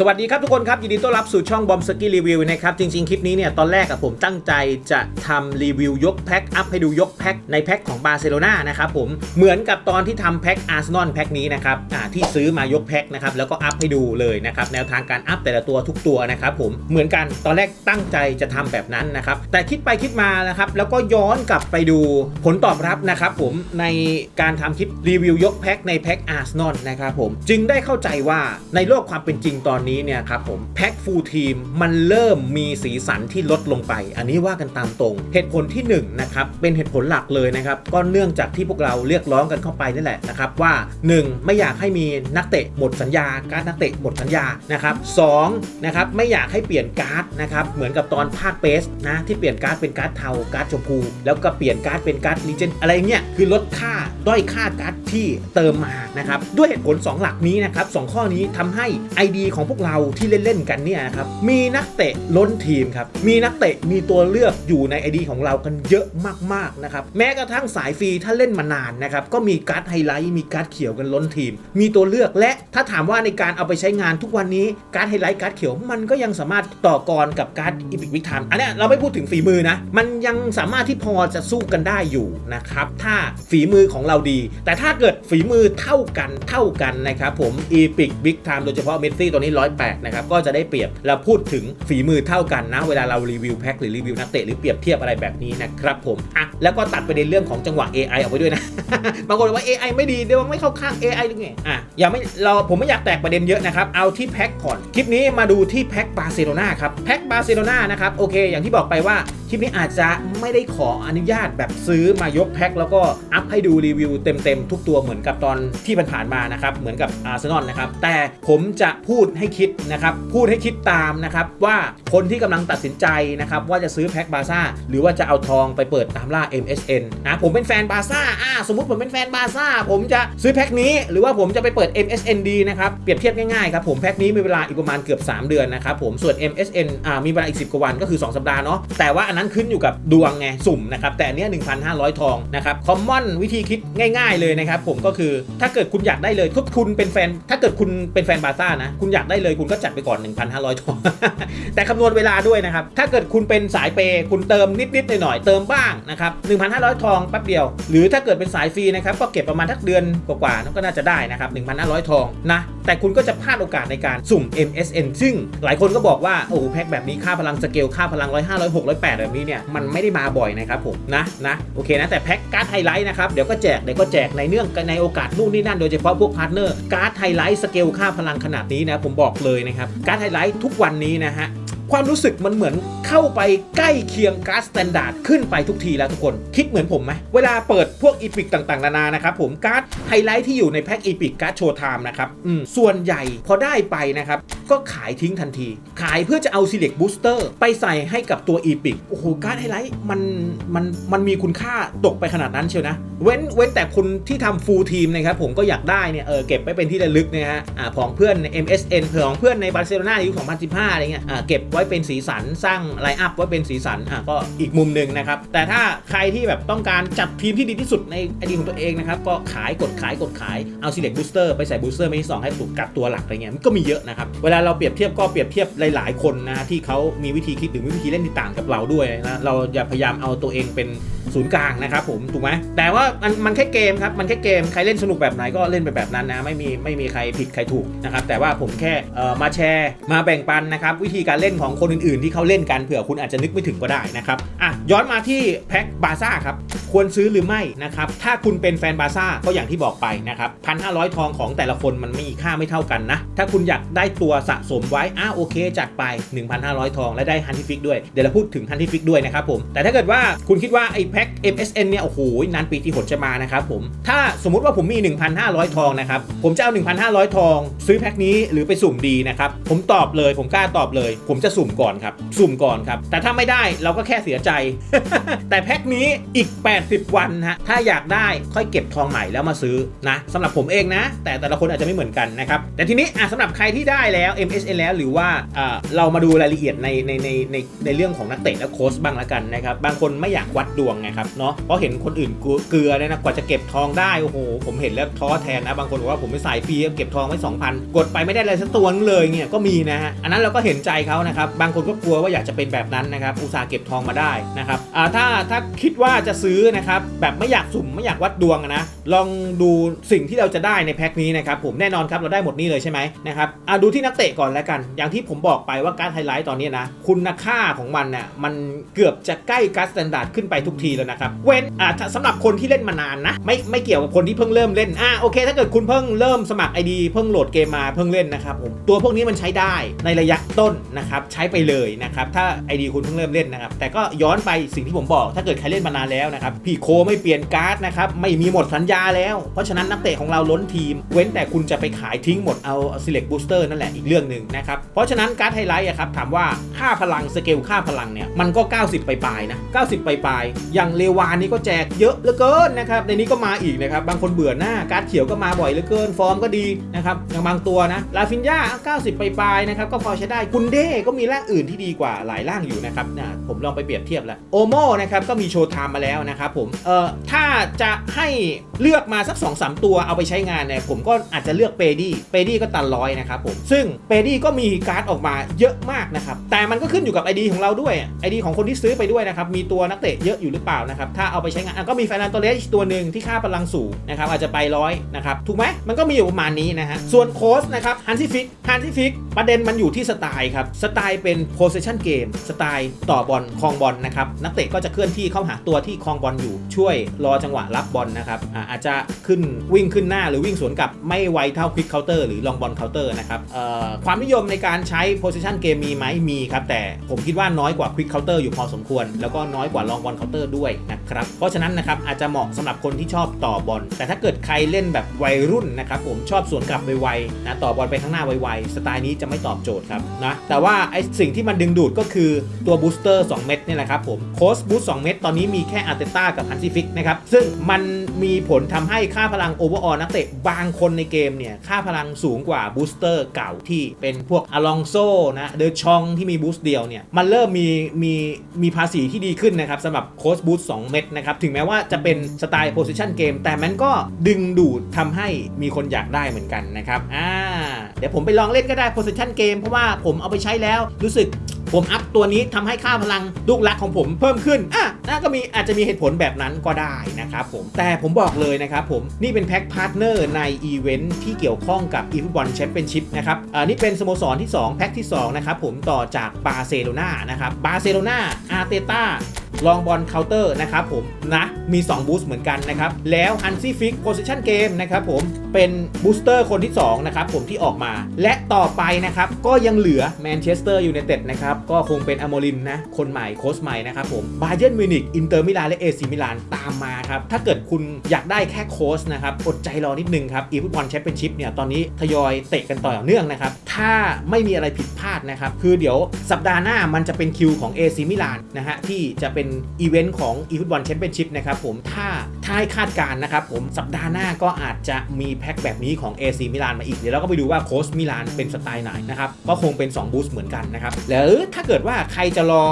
สวัสดีครับทุกคนครับ ยินดีต้อนรับสู่ช่องบอมสกี้รีวิวนะครับ จริง ๆ คลิปนี้เนี่ย ตอนแรกอะผมตั้งใจจะทำรีวิวยกแพ็คอัพให้ดูยกแพ็คในแพ็คของบาร์เซโลนานะครับผมเหมือนกับตอนที่ทำแพ็คอาร์เซนอลแพ็คนี้นะครับอ่าที่ซื้อมายกแพ็คนะครับแล้วก็อัพให้ดูเลยนะครับแนวทางการอัพแต่ละตัวทุกตัวนะครับผมเหมือนกันตอนแรกตั้งใจจะทำแบบนั้นนะครับแต่คิดไปคิดมานะครับแล้วก็ย้อนกลับไปดูผลตอบรับนะครับผมในการทำคลิปรีวิวยกแพ็คในแพ็คอาร์เซนอลนะครับผมจึงได้เข้าใจว่าในโลกความเป็นจริงตอนนี้เนี่ยครับผมแพ็คฟูลทีมมันเริ่มมีสีสันที่ลดลงไป อันนี้ว่ากันตามตรง เหตุผลที่1นงนะครับเป็นเหตุผลหลักเลยนะครับก็เนื่องจากที่พวกเราเรียกร้องกันเข้าไปนี่แหละนะครับว่า 1. ไม่อยากให้มีนักเตะหมดสัญญา การดนักเตะหมดสัญญานะครับสองนะครับไม่อยากให้เปลี่ยนการ์ดนะครับเหมือนกับตอนภาคเบสนะที่เปลี่ยนการ์ดเป็นการ์ดเทาการ์ดชมพู แล้วก็เปลี่ยนการ์ดเป็นการ์ดลีเจนอะไรเงี้ยคือลดค่าด้อยค่าการ์ดที่เติมมานะครับด้วยเหตุผล 2 หลักนี้นะครับสข้อนี้ทำให้ ID ของพวกเราที่เล่นๆกันเนี่ยครับมีนักเตะล้นทีมครับมีนักเตะมีตัวเลือกอยู่ใน ID ของเรากันเยอะมากๆนะครับแม้กระทั่งสายฟรีถ้าเล่นมานานนะครับก็มีการ์ดไฮไลท์มีการ์ดเขียวกันล้นทีม มีตัวเลือกและถ้าถามว่าในการเอาไปใช้งานทุกวันนี้การ์ดไฮไลท์การ์ดเขียวมันก็ยังสามารถต่อกรกับการ์ดอีพิกวิกไทม์อันนี้เราไม่พูดถึงฝีมือนะมันยังสามารถที่พอจะสู้กันได้อยู่นะครับถ้าฝีมือของเราดี แต่ถ้าเกิดฝีมือเท่ากันเท่ากันนะครับผมอีพิกบิ๊กไทม์โดยเฉพาะเมสซี่ตัวนี้ร้อย108 นะครับ ก็จะได้เปรียบเราพูดถึงฝีมือเท่ากันนะ เวลาเรารีวิวแพ็คหรือรีวิวนักเตะหรือเปรียบเทียบอะไรแบบนี้นะครับผมอะแล้วก็ตัดประเด็นเรื่องของจังหวะ AI ออกไปด้วยนะ บางคนบอกว่า AI ไม่ดีเดี๋ยวไม่เข้าข้าง AI หรือไงอะอย่าไม่เราผมไม่อยากแตกประเด็นเยอะนะครับเอาที่แพ็คก่อนคลิปนี้มาดูที่แพ็คบาร์เซโลนาครับแพ็คบาร์เซโลนานะครับโอเค อย่างที่บอกไปว่าคลิปนี้อาจจะไม่ได้ขออนุญาตแบบซื้อมายกแพ็คแล้วก็อัพให้ดูรีวิวเต็มๆทุกตัวเหมือนกับตอนที่ผ่านมานะครับเหมือนกับอาร์เซนอลนะครับแต่ผมจะพูดให้คิดนะครับพูดให้คิดตามนะครับว่าคนที่กำลังตัดสินใจนะครับว่าจะซื้อแพ็คบาซ่าหรือว่าจะเอาทองไปเปิดตามล่า MSN นะผมเป็นแฟนบาซ่าอ่าสมมติผมเป็นแฟนบาซ่าผมจะซื้อแพ็คนี้ หรือว่าผมจะไปเปิด MSN ดีนะครับเปรียบเทียบง่ายๆครับผมแพ็คนี้มีเวลาอีกประมาณเกือบ 3 เดือนนะครับผมส่วน MSN อ่ามีเวลาอีก 10 กว่าวันก็คือ 2 สัปดาห์เนาะแต่ว่าอันั้นขึ้นอยู่กับดวงไงสุ่มนะครับแต่อันนี้1,500 ทองนะครับคอมมอนวิธีคิดง่าย ๆเลยนะครับผมก็คือถ้าเกิดคุณอยากได้เลยทุกคุณเป็นแฟน ถ้าเกิดคุณเป็นแฟนบาซ่านะคุณอยากได้เลยคุณก็จัดไปก่อน 1,500 ทอง แต่คำนวณเวลาด้วยนะครับถ้าเกิดคุณเป็นสายเปย์คุณเติมนิดๆหน่อยๆเติมบ้างนะครับ1,500 ทองแป๊บเดียว หรือถ้าเกิดเป็นสายฟรีนะครับก็เก็บประมาณทักเดือนกว่าๆก็น่าจะได้นะครับ1,500 ทองนะแต่คุณก็จะพลาดโอกาสในการสุ่ม MSN ซึ่งหลายคนก็บอกว่าโอ้แพ็คแบบนี้ค่าพลังสเกลค่าพลัง105 106 108แบบนี้เนี่ยมันไม่ได้มาบ่อยนะครับผมนะนะโอเคนะแต่แพ็คการ์ดไฮไลท์นะครับเดี๋ยวก็แจกเดี๋ยวก็แจกในเนื่องในโอกาสนู่นนี่นั่นโดยเฉพาะพวกพาร์ทเนอร์การ์ดไฮไลท์สเกลค่าพลังขนาดนี้นะผมบอกเลยนะครับการ์ดไฮไลท์ทุกวันนี้นะฮะความรู้สึกมันเหมือนเข้าไปใกล้เคียงการ์ดสแตนดาร์ดขึ้นไปทุกทีแล้วทุกคน คิดเหมือนผมไหมเวลาเปิดพวกอีพิกต่างๆ นานานะครับผมการ์ดไฮไลท์ที่อยู่ในแพ็คอีพิกการ์ดโชว์ไทม์นะครับส่วนใหญ่พอได้ไปนะครับ ก็ขายทิ้งทันที ขายเพื่อจะเอา Select Booster ไปใส่ให้กับตัวอีพิกโอ้โห การ์ดไฮไลท์มันมันมันมีคุณค่าตกไปขนาดนั้นเชียวนะ เว้นเว้นแต่คนที่ทำฟูลทีมนะครับ ผมก็อยากได้เนี่ยเออเก็บไว้เป็นที่ระลึกนะฮะอ่าของเพื่อนใน MSN เผื่อของเพื่อนในบาร์เซโลนาในยุค2015อะไรเงี้ยอ่าเก็บไว้เป็นสีสันสร้างไลน์อัพไว้เป็นสีสันอะก็อีกมุมหนึ่งนะครับแต่ถ้าใครที่แบบต้องการจัดทีมที่ดีที่สุดในอดีตของตัวเองนะครับก็ขายกดขายกดขายเอา select booster ไปใส่ booster ไม่ที่สองให้ถูกกับตัวหลักอะไรเงี้ยมันก็มีเยอะนะครับเวลาเราเปรียบเทียบก็เปรียบเทียบหลาย ๆ คนนะที่เขามีวิธีคิดหรือมีวิธีเล่นที่ต่างกับเราด้วยนะเราอย่าพยายามเอาตัวเองเป็นศูนย์กลางนะครับผมถูกไหมแต่ว่ามันมันแค่เกมครับมันแค่เกมใครเล่นสนุกแบบไหนก็เล่นไปแบบนั้นนะไม่มีไม่มีใครผิดใครถูกนะครับแต่ว่าผมแค่มาแชร์มาแบ่งปันนะครับวิธีการเล่นของคนอื่น ๆ ที่เขาเล่นกันเผื่อคุณอาจจะนึกไม่ถึงก็ได้นะครับอะย้อนมาที่แพ็คบาซ่าครับ ควรซื้อหรือไม่นะครับถ้าคุณเป็นแฟนบาซ่าก็อย่างที่บอกไปนะครับพันห้าร้อยทองของแต่ละคนมันมีค่าไม่เท่ากันนะ ถ้าคุณอยากได้ตัวสะสมไว้อะโอเคจัดไป 1,500 ทอง และได้ฮันติฟิกด้วย เดี๋ยวเราพูดถึงฮันติฟิกด้วยนะครับผม แต่ถ้าเกิดว่าคุณคิดว่าไอ้แพ็ค MSN เนี่ย โอ้โห นานปีที่หดจะมานะครับผม ถ้าสมมุติว่าผมมี 1,500 ทองนะครับ ผมจะเอา 1,500 ทอง ซื้อแพ็คนี้หรือไปสุ่มดีนะครับ ผมตอบเลยผมกล้าตอบเลย ผมจะสุ่มก่อนครับ สุ่มก่อนครับ แต่ถ้าไม่ได้เราก็แค่เสียใจ แต่แพ็คนี้อีก80 วันฮะถ้าอยากได้ค่อยเก็บทองใหม่แล้วมาซื้อนะสำหรับผมเองนะ แต่แต่ละคนอาจจะไม่เหมือนกันนะครับแต่ทีนี้อะสำหรับใครที่ได้แล้ว MSN แล้วหรือว่าอ่าเรามาดูรายละเอียดในในในในในเรื่องของนักเตะและโค้ชบ้างละกันนะครับบางคนไม่อยากวัดดวงไงครับเนาะเพราะเห็นคนอื่นเกลือเนี่ยนะกว่าจะเก็บทองได้โอ้โหผมเห็นแล้วท้อแทนนะบางคนบอกว่าผมไปใส่ฟรีเก็บทองไว้2,000 กดไปไม่ได้เลยสักตัวนึงเลยเนี่ยก็มีนะฮะอันนั้นเราก็เห็นใจเขานะครับบางคนก็กลัวว่าอยากจะเป็นแบบนั้นนะครับอุตส่าห์เก็บทองมาได้นะครับอ่าถ้าถ้าคิดว่าจะซื้อนะครับแบบไม่อยากสุ่มไม่อยากวัดดวงอะนะลองดูสิ่งที่เราจะได้ในแพ็คนี้นะครับผมแน่นอนครับเราได้หมดนี่เลยใช่ไหมนะครับอ่าดูที่นักเตะก่อนแล้วกัน อย่างที่ผมบอกไปว่าการไฮไลท์ตอนนี้นะคุณค่าของมันน่ะมันเกือบจะใกล้การสแตนดาร์ดขึ้นไปทุกทีแล้วนะครับเว้นอ่าถ้าสำหรับคนที่เล่นมานานนะไม่ไม่เกี่ยวกับคนที่เพิ่งเริ่มเล่นอ่าโอเค ถ้าเกิดคุณเพิ่งเริ่มสมัคร ID เพิ่งโหลดเกมมาเพิ่งเล่นนะครับผมตัวพวกนี้มันใช้ได้ในระยะต้นนะครับใช้ไปเลยนะครับถ้า ID คุณเพิ่งเริ่มเล่นนะครับแต่ก็ย้อนไปสิ่งที่ผมบอก ถ้าเกิดใครเล่นมานานแล้วนะครับพี่โคไม่เปลี่ยนการ์ดนะครับไม่มีหมดสัญญาแล้ว เพราะฉะนั้นนักเตะของเราล้นทีม เว้นแต่คุณจะไปขายทิ้งหมดเอา select booster นั่นแหละอีกเรื่องหนึ่งนะครับเพราะฉะนั้นการ์ดไฮไลท์อะครับถามว่าค่าพลังสเกลค่าพลังเนี่ยมันก็ 90 ไปปลายนะ90 ไปปลายอย่างเลวานนี่ก็แจกเยอะเหลือเกินนะครับในนี้ก็มาอีกนะครับบางคนเบื่อหน้าการ์ดเขียวก็มาบ่อยเหลือเกินฟอร์มก็ดีนะครับอย่างบางตัวนะลาฟินยา90 ไปปลายนะครับก็พอใช้ได้กุนเด้ก็มีร่างอื่นที่ดีกว่าหลายร่างอยู่นะครับนะผมลองไปเปรียบเทียบแล้วโอโมนะครับก็มีโชว์ไทม์มาแล้วนะครับผมเอ่อถ้าจะให้เลือกมาสัก 2-3ตัวเอาไปใช้งานเนี่ยผมก็อาจจะเลือกเปดี้เปดี้ก็ตันร้อยนะครับผมซึ่งเปดี้ก็มีการ์ดออกมาเยอะมากนะครับแต่มันก็ขึ้นอยู่กับ ID ของเราด้วย ID ของคนที่ซื้อไปด้วยนะครับมีตัวนักเตะเยอะอยู่หรือเปล่านะครับถ้าเอาไปใช้งานก็มีแฟนตอเลสตัวหนึ่งที่ค่าพลังสูงนะครับอาจจะไปร้อยนะครับถูกไหมมันก็มีอยู่ประมาณนี้นะฮะส่วนโค้ชนะครับฮันซี่ฟิกฮันซี่ฟิกประเด็นมันอยู่ที่สไตล์ครับสไตล์เป็น possession game สไตล์ต่อบอลครองบอลนะครับนักเตะก็จะเคลื่อนที่เข้าหาตัวที่ครองบอลอยู่ช่วยรอจังหวะรับบอลนะครับอาจจะขึ้นวิ่งขึ้นหน้าหรือวิ่งสวนกลับไม่ไวเท่า quick counter หรือ long ball counter นะครับความนิยมในการใช้ possession game มีไหมมีครับ แต่ผมคิดว่าน้อยกว่า quick counter อยู่พอสมควร แล้วก็น้อยกว่า long ball counter ด้วยนะครับเพราะฉะนั้นนะครับอาจจะเหมาะสำหรับคนที่ชอบต่อบอลแต่ถ้าเกิดใครเล่นแบบวัยรุ่นนะครับผมชอบสวนกลับไวๆนะต่อบอลไปข้างหน้าไวๆสไตล์นี้จะไม่ตอบโจทย์ครับนะแต่ว่าไอสิ่งที่มันดึงดูดก็คือตัวบูสเตอร์2เม็ดนี่แหละครับผมโค้ชบูสต์2เม็ดตอนนี้มีแค่อาร์เตต้ากับฮันซิฟิกนะครับ ซึ่งมันมีผลทำให้ค่าพลังโอเวอร์ออนักเตะบางคนในเกมเนี่ย ค่าพลังสูงกว่าบูสเตอร์เก่าที่เป็นพวกอลองโซนะเดอชองที่มีบูสต์เดียวเนี่ย มันเริ่มมีมีมีภาษีที่ดีขึ้นนะครับสำหรับโค้ชบูสต์2เม็ดนะครับ ถึงแม้ว่าจะเป็นสไตล์โพซิชันเกมแต่มันก็ดึงดูดทำให้มีคนอยากได้เหมือนกันนะครับอ่าเดี๋ยวผมไปลองเล่นก็ได้โพซิชันเกมเพราะว่าผมเอาไปใช้แล้วรู้สึกผมอัพตัวนี้ทำให้ค่าพลังลูกรักของผมเพิ่มขึ้นอะน่าก็มีอาจจะมีเหตุผลแบบนั้นก็ได้นะครับผมแต่ผมบอกเลยนะครับผมนี่เป็นแพ็คพาร์ทเนอร์ในอีเวนท์ที่เกี่ยวข้องกับอีฟุตบอลแชมเปี้ยนชิพนะครับอ่านี่เป็นสโมสรที่ 2 แพ็คที่2นะครับผมต่อจากบาร์เซโลนานะครับบาร์เซโลนาอาร์เตต้าลองบอลเคาน์เตอร์นะครับผมนะมี 2 บูสต์เหมือนกันนะครับแล้วฮันซี่ฟิกโพซิชันเกมนะครับผมเป็นบูสเตอร์คนที่2นะครับผมที่ออกมา และต่อไปนะครับก็ยังเหลือแมนเชสเตอร์ยูไนเต็ดนะครับก็คงเป็นอโมริมนะคนใหม่โค้ชใหม่นะครับผมบาเย r n นมิวนิกอินเตอร์มิลานและเอซีมิลานตามมาครับถ้าเกิดคุณอยากได้แค่โค้ชนะครับอดใจรอนิดนึงครับอีฟุตบอลแชมเปี้ยนชิพเนี่ยตอนนี้ทยอยเตะกันต่อเนื่องนะครับถ้าไม่มีอะไรผิดพลาดนะครับคือเดี๋ยวสัปดาห์หน้ามันจะเป็นคิวของ AC มิลานนะฮะที่จะเป็นอีเวนต์ของ eFootball Championship นะครับผมถ้าถ้าให้คาดการณ์นะครับผมสัปดาห์หน้าก็อาจจะมีแพ็คแบบนี้ของ AC มิลานมาอีก เดี๋ยวเราก็ไปดูว่าโค้ชมิลานเป็นสไตล์ไหนนะครับ ก็คงเป็น 2 บูสต์เหมือนกันนะครับ หรือถ้าเกิดว่าใครจะรอ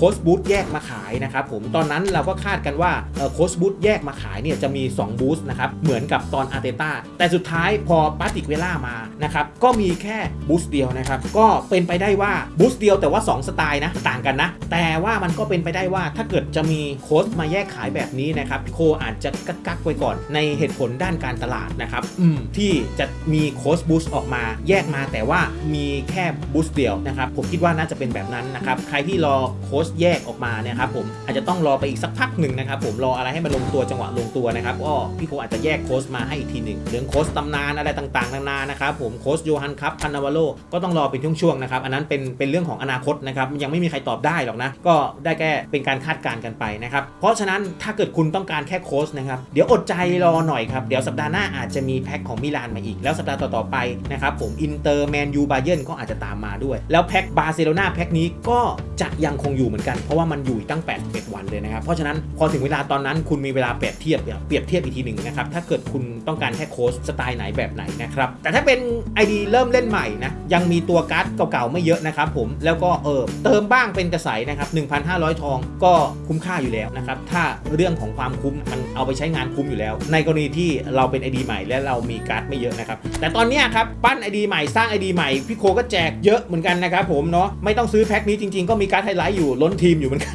โค้ชบูธแยกมาขายนะครับผมตอนนั้นเราก็คาดกันว่าโค้ชบูธแยกมาขายเนี่ยจะมี 2 บูสต์นะครับเหมือนกับตอนอาร์เตต้าแต่สุดท้ายพอปาติกเวล่ามานะครับก็มีแค่บูสต์เดียวนะครับก็เป็นไปได้ว่าบูสต์เดียวแต่ว่า 2 สไตล์นะต่างกันนะ แต่ว่ามันก็เป็นไปได้ว่าถ้าเกิดจะมีโค้ชมาแยกขายแบบนี้นะครับพี่โคอาจจะกักๆไว้ก่อนในเหตุผลด้านการตลาดนะครับอืมที่จะมีโค้ชบูสต์ออกมาแยกมาแต่ว่ามีแค่บูสต์เดียวนะครับผมคิดว่าน่าจะเป็นแบบนั้นนะครับใครที่รอโค้ชแยกออกมาเนี่ยครับผมอาจจะต้องรอไปอีกสักพักหนึ่งนะครับผมรออะไรให้มันลงตัวจังหวะลงตัวนะครับก็พี่โคอาจจะแยกโค้ชมาให้อีกทีหนึ่งเรื่องโค้ชตำนานอะไรต่างๆนานานะครับผมโค้ชโยฮันคัพพันนาวาโลก็ต้องรอเป็นช่วงๆนะครับอันนั้นเป็นเป็นเรื่องของอนาคตนะครับยังไม่มีใครตอบได้หรอกนะก็ได้แค่เป็นการคาดการณ์กันไปนะครับเพราะฉะนั้นถ้าเกิดคุณต้องการแค่โค้ชนะครับเดี๋ยวอดใจรอหน่อยครับเดี๋ยวสัปดาห์หน้าอาจจะมีแพ็คของมิลานมาอีก แล้วสัปดาห์ต่อๆไปนะครับผมอินเตอร์แมนยูบาเยนก็อาจจะตามมาด้วย แล้วแพ็คบาร์เซโลนาแพ็คนี้ก็จะยังคงอยู่เหมือนมือนกันเพราะว่ามันอยู่ตั้ง81วันเลยนะครับเพราะฉะนั้นพอถึงเวลาตอนนั้นคุณมีเวลาเปรียบเทียบเปรียบเทียบอีกทีหนึ่งนะครับถ้าเกิดคุณต้องการแค่โค้ชสไตล์ไหนแบบไหนนะครับแต่ถ้าเป็น ID เริ่มเล่นใหม่นะยังมีตัวการ์ดเก่าๆไม่เยอะนะครับผมแล้วก็เออเติมบ้างเป็นกระใสนะครับ1,500 ทองก็คุ้มค่าอยู่แล้วนะครับถ้าเรื่องของความคุ้มมันเอาไปใช้งานคุ้มอยู่แล้ว ในกรณีที่เราเป็น ID ใหม่และเรามีการ์ดไม่เยอะนะครับแต่ตอนนี้ครับปั้น ID ใหม่สร้าง ID ใหม่พี่โคก็แจกเยอะเหมือนกันนะครับผมเนาะไม่ต้องซื้อแพ็คนี้จริงๆก็มีการ์ดไฮไลท์อยู่ลนทีมอยู่เหมือนกัน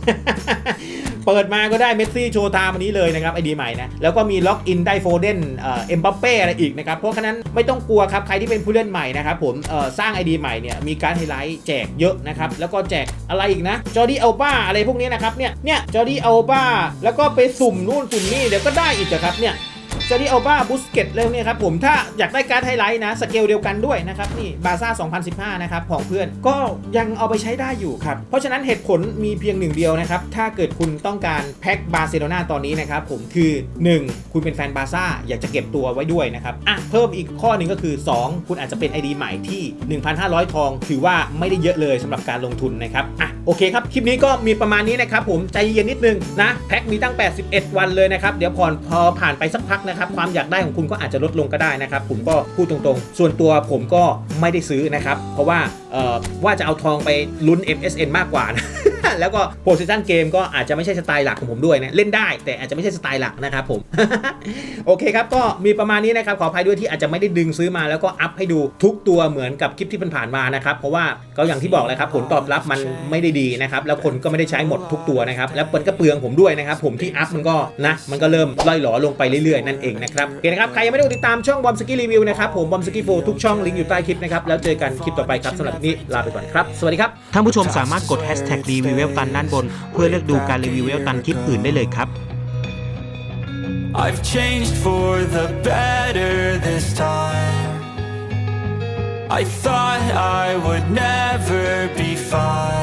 เปิดมาก็ได้เมสซี่โชว์ไทม์อันนี้เลยนะครับไอดีใหม่นะ แล้วก็มีล็อกอินได้โฟเดนเอ็มบัปเป้อะไรอีกนะครับ เพราะฉะนั้นไม่ต้องกลัวครับ ใครที่เป็นผู้เล่นใหม่นะครับผมสร้าง ID ใหม่เนี่ยมีการไฮไลท์แจกเยอะนะครับ แล้วก็แจกอะไรอีกนะจอร์ดี้อัลบ้าอะไรพวกนี้นะครับเนี่ยเนี่ยจอร์ดี้อัลบ้าแล้วก็ไปสุ่มนู่นสุ่มนี่เดี๋ยวก็ได้อีกอะครับเนี่ย จอร์ดี้อัลบาบุสเกตเร็วเนี่ยครับผมถ้าอยากได้การ์ดไฮไลท์นะสเกลเดียวกันด้วยนะครับนี่บาซ่า2015 นะครับของเพื่อนก็ยังเอาไปใช้ได้อยู่ครับ เพราะฉะนั้นเหตุผลมีเพียงหนึ่งเดียวนะครับ ถ้าเกิดคุณต้องการแพ็คบาร์เซโลนาตอนนี้นะครับผมคือ 1 คุณเป็นแฟนบาซ่าอยากจะเก็บตัวไว้ด้วยนะครับอะเพิ่มอีกข้อหนึ่งก็คือ 2 คุณอาจจะเป็น ID ใหม่ที่ 1,500 ทอง ถือว่าไม่ได้เยอะเลยสำหรับการลงทุนนะครับอะโอเคครับคลิปนี้ก็มีประมาณนี้นะครับผมใจเย็นนิดนึงนะแพ็คมีตั้ง 81 วันเลยนะครับเดี๋ยวผ่อนพอผ่านไปสักพักนะครับความอยากได้ของคุณก็อาจจะลดลงก็ได้นะครับ ผมก็พูดตรงๆ ส่วนตัวผมก็ไม่ได้ซื้อนะครับ เพราะว่าว่าจะเอาทองไปลุ้น MSN มากกว่านะ แล้วก็โพสิชันเกมก็อาจจะไม่ใช่สไตล์หลักของผมด้วยนะเล่นได้ แต่อาจจะไม่ใช่สไตล์หลักนะครับผม โอเคครับ ก็มีประมาณนี้นะครับ ขออภัยด้วยที่อาจจะไม่ได้ดึงซื้อมาแล้วก็อัพให้ดูทุกตัวเหมือนกับคลิปที่ผ่านๆมานะครับเพราะว่าก็อย่างที่บอกเลยครับผลตอบรับมันไม่ได้ดีนะครับแล้วคนก็ไม่ได้ใช้หมดทุกตัวนะครับแล้วมันก็เปลืองผมด้วยนะครับผมที่อัพมันก็นะมันก็เริ่มล่อยหลอลงไปเรื่อยๆนั่นเองนะครับโอเคนะครับใครยังไม่ได้กดติดตามช่องบอมสกี้รีวิวนะครับผมบอมสกี้โฟทุกช่องลิงก์อยู่ใต้คลิปนะครับแล้วเจอกันคลิปต่อไปครับสำหรับวันนี้ลาไปก่อนครับสวัสดีครับท่านผู้ชมสามารถกด hashtag รีวิวเวลตันด้านบน เพื่อเลือกดูการรีวิวเวลตันคลิปอื่นได้เลยครับ I've changed for the better this time. I thought I would never be fine.